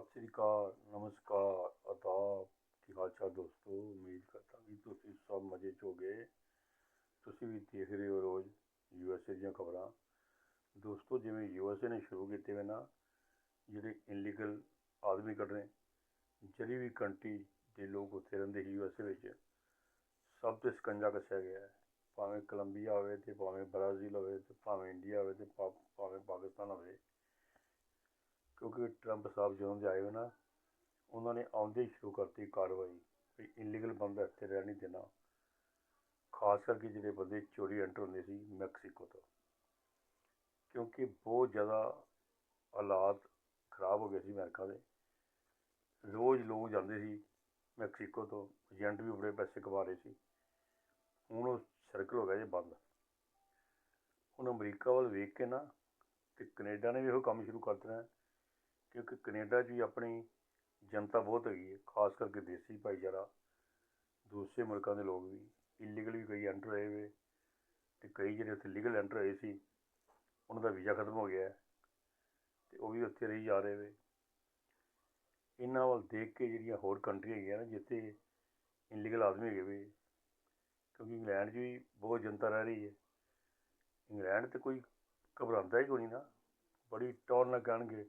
ਸਤਿ ਸ੍ਰੀ ਅਕਾਲ, ਨਮਸਕਾਰ ਆਦਾਬ ਕੀ ਹਾਲ ਚਾਲ ਦੋਸਤੋ? ਉਮੀਦ ਕਰਦਾ ਵੀ ਤੁਸੀਂ ਸਭ ਮਜ਼ੇ 'ਚ ਹੋਗੇ। ਤੁਸੀਂ ਵੀ ਦੇਖ ਰਹੇ ਹੋ ਰੋਜ਼ ਯੂਐਸਏ ਦੀਆਂ ਖਬਰਾਂ। ਦੋਸਤੋ, ਜਿਵੇਂ ਯੂਐਸਏ ਨੇ ਸ਼ੁਰੂ ਕੀਤੇ ਵੇ ਨਾ, ਜਿਹੜੇ ਇਨਲੀਗਲ ਆਦਮੀ ਕੱਢਣੇ ਜਿਹੜੀ ਵੀ ਕੰਟਰੀ ਦੇ ਲੋਕ ਉੱਥੇ ਰਹਿੰਦੇ ਸੀ ਯੂਐਸਏ ਵਿੱਚ, ਸਭ ਤੇ ਸਕੰਜਾ ਕੱਸਿਆ ਗਿਆ ਹੈ। ਭਾਵੇਂ ਕੋਲੰਬੀਆ ਹੋਵੇ ਤੇ ਭਾਵੇਂ ਬ੍ਰਾਜ਼ੀਲ ਹੋਵੇ ਤੇ ਭਾਵੇਂ ਇੰਡੀਆ ਹੋਵੇ ਤੇ ਭਾ- ਭਾਵੇਂ ਪਾਕਿਸਤਾਨ ਹੋਵੇ ਕਿਉਂਕਿ ਟਰੰਪ ਸਾਹਿਬ ਜਦੋਂ ਦੇ ਆਏ ਹੋਏ ਨਾ, ਉਹਨਾਂ ਨੇ ਆਉਂਦੇ ਹੀ ਸ਼ੁਰੂ ਕਰਤੀ ਕਾਰਵਾਈ ਵੀ ਇਲੀਗਲ ਬੰਦਾ ਇੱਥੇ ਰਹਿਣ ਨਹੀਂ ਦੇਣਾ। ਖਾਸ ਕਰਕੇ ਜਿਹੜੇ ਬੰਦੇ ਚੋਰੀ ਐਂਟਰ ਹੁੰਦੇ ਸੀ ਮੈਕਸੀਕੋ ਤੋਂ। ਕਿਉਂਕਿ ਬਹੁਤ ਜ਼ਿਆਦਾ ਹਾਲਾਤ ਖਰਾਬ ਹੋ ਗਏ ਸੀ ਅਮਰੀਕਾ ਦੇ। ਰੋਜ਼ ਲੋਕ ਜਾਂਦੇ ਸੀ ਮੈਕਸੀਕੋ ਤੋਂ, ਏਜੰਟ ਵੀ ਬੜੇ ਪੈਸੇ ਕਮਾ ਰਹੇ ਸੀ। ਹੁਣ ਉਹ ਸਰਕਲ ਹੋ ਗਿਆ ਜੇ ਬੰਦ। ਹੁਣ ਅਮਰੀਕਾ ਵੱਲ ਵੇਖ ਕੇ ਨਾ ਤੇ ਕੈਨੇਡਾ ਨੇ ਵੀ ਇਹੋ ਕੰਮ ਸ਼ੁਰੂ ਕਰ ਦੇਣਾ। ਕਿਉਂਕਿ ਕੈਨੇਡਾ 'ਚ ਵੀ ਆਪਣੀ ਜਨਤਾ ਬਹੁਤ ਹੈਗੀ ਹੈ, ਖਾਸ ਕਰਕੇ ਦੇਸੀ ਭਾਈਚਾਰਾ, ਦੂਸਰੇ ਮੁਲਕਾਂ ਦੇ ਲੋਕ ਵੀ ਇਲੀਗਲ ਵੀ ਕਈ ਐਂਟਰ ਹੋਏ ਵੇ ਤੇ ਕਈ ਜਿਹੜੇ ਉੱਥੇ ਲੀਗਲ ਐਂਟਰ ਹੋਏ ਸੀ, ਉਹਨਾਂ ਦਾ ਵੀਜ਼ਾ ਖਤਮ ਹੋ ਗਿਆ ਅਤੇ ਉਹ ਵੀ ਉੱਥੇ ਰਹੀ ਜਾ ਰਹੇ ਵੇ ਇਹਨਾਂ ਵੱਲ ਦੇਖ ਕੇ ਜਿਹੜੀਆਂ ਹੋਰ ਕੰਟਰੀਆਂ ਹੈਗੀਆਂ ਨਾ, ਜਿੱਥੇ ਇਨਲੀਗਲ ਆਦਮੀ ਹੈਗੇ ਵੇ, ਕਿਉਂਕਿ ਇੰਗਲੈਂਡ 'ਚ ਵੀ ਬਹੁਤ ਜਨਤਾ ਰਹਿ ਰਹੀ ਹੈ। ਇੰਗਲੈਂਡ ਤੇ ਕੋਈ ਘਬਰਾਉਂਦਾ ਹੀ ਕੋਈ ਨਹੀਂ ਨਾ, ਬੜੀ ਟੌਰ ਨਾਲ ਕਹਿਣਗੇ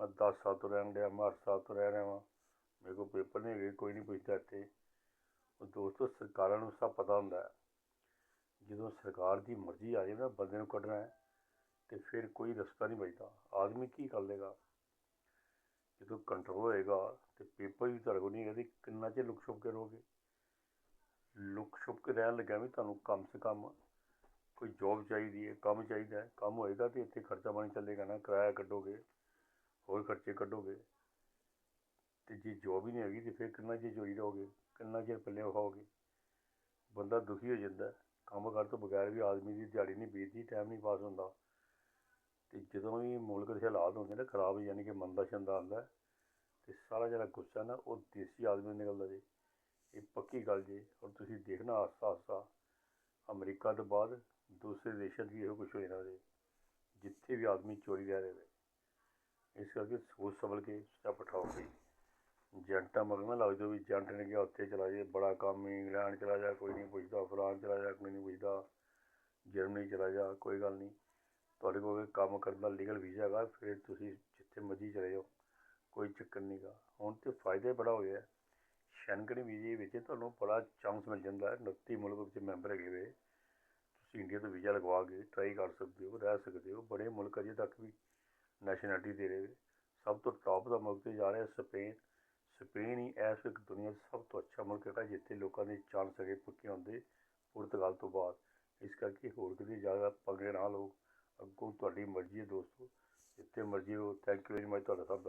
ਮੈਂ 10 ਸਾਲ ਤੋਂ ਰਹਿਣ ਡਿਆ, ਮੈਂ 8 ਸਾਲ ਤੋਂ ਰਹਿ ਰਿਹਾ ਵਾਂ। ਮੇਰੇ ਕੋਲ ਪੇਪਰ ਨਹੀਂ ਹੈਗੇ, ਕੋਈ ਨਹੀਂ ਪੁੱਛਦਾ ਇੱਥੇ। ਉਹ ਦੋਸਤੋ, ਸਰਕਾਰਾਂ ਨੂੰ ਸਭ ਪਤਾ ਹੁੰਦਾ ਹੈ। ਜਦੋਂ ਸਰਕਾਰ ਦੀ ਮਰਜ਼ੀ ਆ ਜਾਵੇ ਨਾ, ਬੰਦੇ ਨੂੰ ਕੱਢਣਾ ਹੈ, ਤੇ ਫਿਰ ਕੋਈ ਰਸਤਾ ਨਹੀਂ ਬਚਦਾ। ਆਦਮੀ ਕੀ ਕਰ ਲੇਗਾ ਜਦੋਂ ਕੰਟਰੋਲ ਹੋਏਗਾ, ਤੇ ਪੇਪਰ ਵੀ ਤੁਹਾਡੇ ਕੋਲ ਨਹੀਂ ਹੈਗਾ, ਤੇ ਕਿੰਨਾ ਚਿਰ ਲੁਕ ਛੁਪ ਕੇ ਰਹੋਗੇ? ਲੁਕ ਛੁਪ ਕੇ ਰਹਿਣ ਲੱਗਿਆ ਵੀ ਤੁਹਾਨੂੰ ਕਮ ਸੇ ਕਮ ਕੋਈ ਜੋਬ ਚਾਹੀਦੀ ਹੈ, ਕੰਮ ਚਾਹੀਦਾ ਹੈ। ਕੰਮ ਹੋਏਗਾ ਤੇ ਇੱਥੇ ਖਰਚਾ ਪਾਣੀ ਚੱਲੇਗਾ ਨਾ, ਕਿਰਾਇਆ ਕੱਢੋਗੇ। ਹੋਰ ਖਰਚੇ ਕੱਢੋਗੇ? ਤੇ ਜੇ ਜੋਬ ਹੀ ਨਹੀਂ ਹੈਗੀ ਤੇ ਫਿਰ ਕਿੰਨਾ ਚਿਰ ਚੋਰੀ ਰਹੋਗੇ? ਕਿੰਨਾ ਚਿਰ ਪੱਲੇ ਖਾਓਗੇ ਬੰਦਾ ਦੁਖੀ ਹੋ ਜਾਂਦਾ ਕੰਮ ਕਰ ਤੋਂ ਬਗੈਰ ਵੀ ਆਦਮੀ ਦੀ ਦਿਹਾੜੀ ਨਹੀਂ ਬੀਤਦੀ ਟਾਈਮ ਨਹੀਂ ਪਾਸ ਹੁੰਦਾ। ਤੇ ਜਦੋਂ ਵੀ ਮੁਲਕ ਦੇ ਹਾਲਾਤ ਹੁੰਦੇ ਨਾ ਖਰਾਬ ਯਾਨੀ ਕਿ ਮੰਦਾ ਸ਼ੰਦਾ ਆਉਂਦਾ ਹੈ, ਤੇ ਸਾਰਾ ਜਿਹੜਾ ਗੁੱਸਾ ਨਾ ਉਹ ਦੇਸੀ ਆਦਮੀ ਨਿਕਲਦਾ ਜੀ। ਇਹ ਪੱਕੀ ਗੱਲ ਜੀ। ਔਰ ਤੁਸੀਂ ਦੇਖਣਾ ਆਸਤਾ ਆਸਤਾ ਅਮਰੀਕਾ ਤੋਂ ਬਾਅਦ ਦੂਸਰੇ ਦੇਸ਼ਾਂ 'ਚ ਵੀ ਇਹੋ ਕੁਝ ਹੋ ਜਾਂਦਾ ਜੀ। ਜਿੱਥੇ ਵੀ ਆਦਮੀ ਚੋਰੀ ਰਹਿ ਰਹੇ ਨੇ। ਇਸ ਕਰਕੇ ਸੋਚ ਸੰਭਲ ਕੇ ਸਟੈਪ ਉਠਾਓ ਜੀ ਏਜੰਟਾਂ ਮਗਰ ਨਾ ਲੱਗ ਜਾਓ ਵੀ ਏਜੰਟ ਨੇ ਕਿਹਾ ਉੱਥੇ ਚਲਾ ਜਾਏ ਬੜਾ ਕੰਮ ਹੈ, ਇੰਗਲੈਂਡ ਚਲਾ ਜਾ ਕੋਈ ਨਹੀਂ ਪੁੱਛਦਾ ਫਰਾਂਸ ਚਲਾ ਜਾ ਕੋਈ ਨਹੀਂ ਪੁੱਛਦਾ ਜਰਮਨੀ ਚਲਾ ਜਾ ਕੋਈ ਗੱਲ ਨਹੀਂ। ਤੁਹਾਡੇ ਕੋਲ ਕੰਮ ਕਰਨ ਦਾ ਲੀਗਲ ਵੀਜ਼ਾ ਹੈਗਾ ਫਿਰ ਤੁਸੀਂ ਜਿੱਥੇ ਮਰਜ਼ੀ ਚਲੇ ਜਾਓ ਕੋਈ ਚੱਕਰ ਨਹੀਂਗਾ ਹੁਣ ਤੇ ਫਾਇਦਾ ਬੜਾ ਹੋ ਗਿਆ ਸ਼ੈਂਗਨ ਵੀਜ਼ੇ ਵਿੱਚ ਤੁਹਾਨੂੰ ਬੜਾ ਚਾਂਸ ਮਿਲ ਜਾਂਦਾ ਹੈ 29 ਮੁਲਕ ਵਿੱਚ ਮੈਂਬਰ ਹੈਗੇ ਵੇ। ਤੁਸੀਂ ਇੰਡੀਆ ਤੋਂ ਵੀਜ਼ਾ ਲਗਵਾ ਕੇ ਟਰਾਈ ਕਰ ਸਕਦੇ ਹੋ ਰਹਿ ਸਕਦੇ ਹੋ ਬੜੇ ਮੁਲਕ ਅਜੇ ਤੱਕ ਵੀ ਨੈਸ਼ਨੈਲਿਟੀ ਦੇ ਰਹੇ। ਸਭ ਤੋਂ ਟੌਪ ਦਾ ਮੁਲਕ ਤੇ ਜਾ ਰਿਹਾ ਸਪੇਨ। ਸਪੇਨ ਹੀ ਇਸ ਇੱਕ ਦੁਨੀਆ 'ਚ ਸਭ ਤੋਂ ਅੱਛਾ ਮੁਲਕ ਹੈਗਾ, ਜਿੱਥੇ ਲੋਕਾਂ ਦੇ ਚਾਂਸ ਹੈਗੇ ਪੱਕੇ ਹੁੰਦੇ ਪੁਰਤਗਾਲ ਤੋਂ ਬਾਅਦ। ਇਸ ਕਰਕੇ ਹੋਰ ਕਿਤੇ ਜ਼ਿਆਦਾ ਪੰਗੇ ਨਾ ਲਓ ਅੱਗੋਂ ਤੁਹਾਡੀ ਮਰਜ਼ੀ ਹੈ ਦੋਸਤੋ। ਜਿੱਥੇ ਮਰਜ਼ੀ ਹੋ ਥੈਂਕ ਯੂ ਵੈਰੀ ਮਚ ਤੁਹਾਡਾ ਸਭ ਦਾ।